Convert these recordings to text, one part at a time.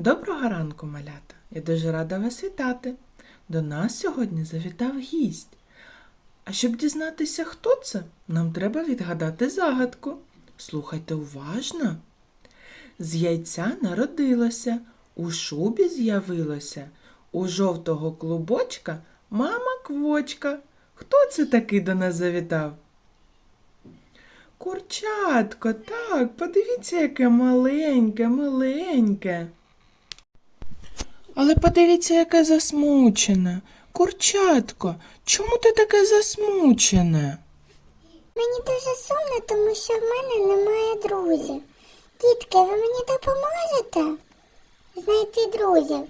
Доброго ранку, малята! Я дуже рада вас вітати. До нас сьогодні завітав гість. А щоб дізнатися, хто це, нам треба відгадати загадку. Слухайте уважно. З яйця народилося, у шубі з'явилося, у жовтого клубочка мама квочка. Хто це такий до нас завітав? Курчатко, так, подивіться, яке маленьке, миленьке. Але подивіться, яке засмучене. Курчатко, чому ти таке засмучене? Мені дуже сумно, тому що в мене немає друзів. Дітки, ви мені допоможете знайти друзів?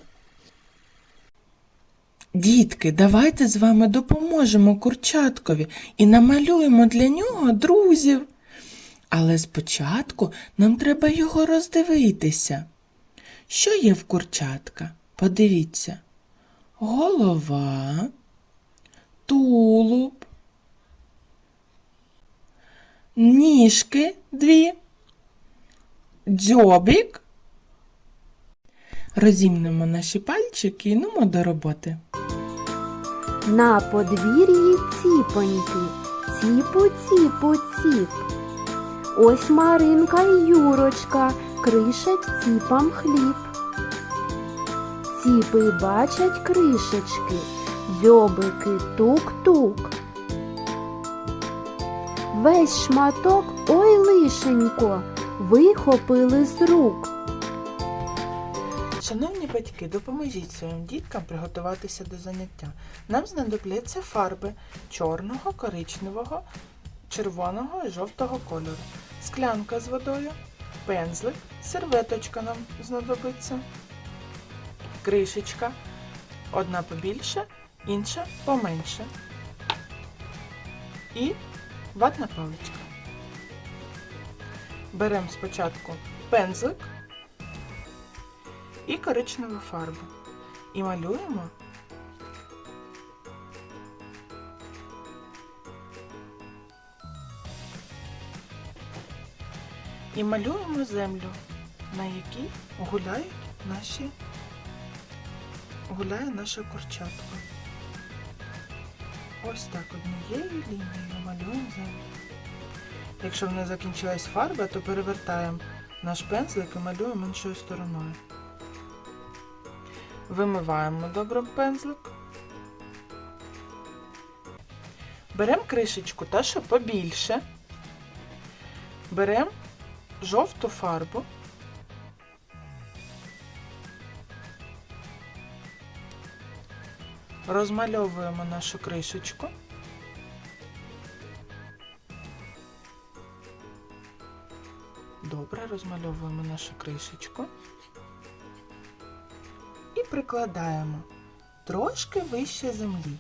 Дітки, давайте з вами допоможемо курчаткові і намалюємо для нього друзів. Але спочатку нам треба його роздивитися. Що є в курчатка? Подивіться. Голова, тулуб, ніжки дві, дзьобик. Розімнемо наші пальчики і нумо до роботи. На подвір'ї ціпоньки, ціпу, ціпу, ціп. Ось Маринка й Юрочка кришать ціпам хліб. Ціпи бачать кришечки, дзьобики тук-тук. Весь шматок, ой лишенько, вихопили з рук. Шановні батьки, допоможіть своїм діткам приготуватися до заняття. Нам знадобляться фарби чорного, коричневого, червоного і жовтого кольору, склянка з водою, пензлик, серветочка нам знадобиться, кришечка, одна побільше, інша поменше. І ватна паличка. Беремо спочатку пензлик і коричневу фарбу. І малюємо і малюємо землю, на якій гуляють наші гуляє наша курчатка. Ось так однією лінією малюємо землю. Якщо в нас закінчилась фарба, то перевертаємо наш пензлик і малюємо іншою стороною. Вимиваємо добре пензлик. Беремо кришечку та що побільше. Беремо жовту фарбу. Розмальовуємо нашу кришечку. Добре, розмальовуємо нашу кришечку і прикладаємо трошки вище землі.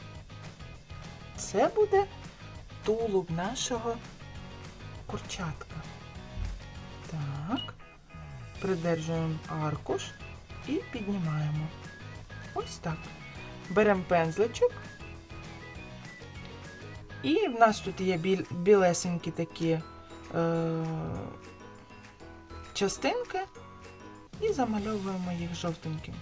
Це буде тулуб нашого курчатка. Так, придержуємо аркуш і піднімаємо. Ось так. Беремо пензличок. І в нас тут є біль, білесенькі такі е, частинки і замальовуємо їх жовтеньким.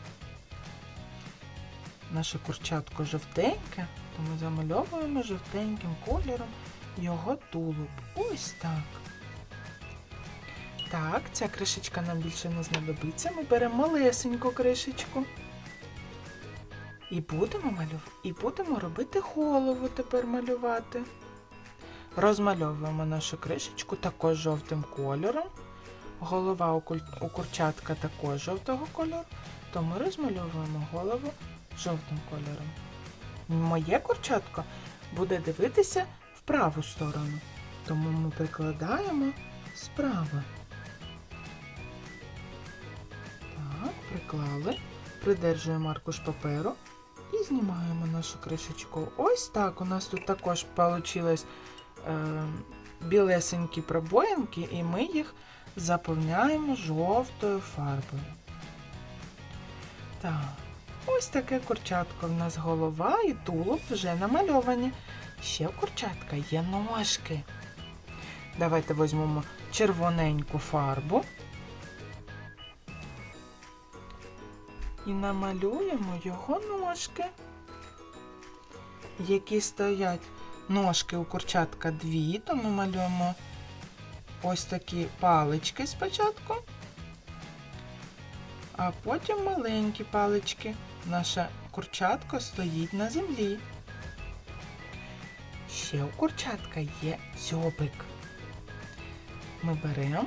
Наше курчатко жовтеньке, то ми замальовуємо жовтеньким кольором його тулуб. Ось так. Так, ця кришечка нам більше не знадобиться. Ми беремо малесеньку кришечку. І будемо малювати, і будемо робити голову тепер малювати. Розмальовуємо нашу кришечку також жовтим кольором. Голова у, курчатка також жовтого кольору, то ми розмальовуємо голову жовтим кольором. Моє курчатко буде дивитися в праву сторону, тому ми прикладаємо справа. Так, приклали, придержуємо аркуш паперу і знімаємо нашу кришечку. Ось так. У нас тут також вийшло е, білесенькі пробоїнки, і ми їх заповняємо жовтою фарбою. Так, ось таке курчатко. В нас голова і тулуб вже намальовані. Ще в курчатка є ножки. Давайте візьмемо червоненьку фарбу і намалюємо його ножки, які стоять ножки у курчатка дві, то ми малюємо ось такі палички спочатку, а потім маленькі палички. Наше курчатко стоїть на землі. Ще у курчатка є дзьобик. Ми беремо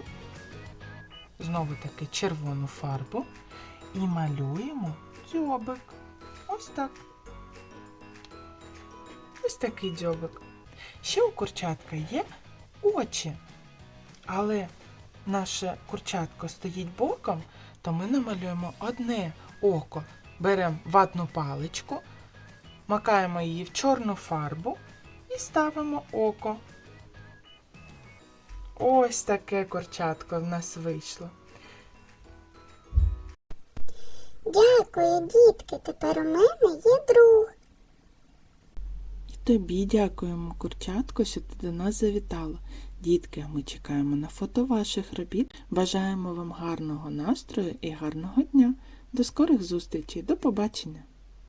знову таки червону фарбу і малюємо дзьобик. Ось так. Ось такий дзьобик. Ще у курчатка є очі. Але наше курчатко стоїть боком, то ми намалюємо одне око. Беремо ватну паличку, макаємо її в чорну фарбу і ставимо око. Ось таке курчатко в нас вийшло. Дякую, дітки. Тепер у мене є друг. І тобі дякуємо, курчатко, що ти до нас завітала. Дітки, ми чекаємо на фото ваших робіт. Бажаємо вам гарного настрою і гарного дня. До скорих зустрічей. До побачення!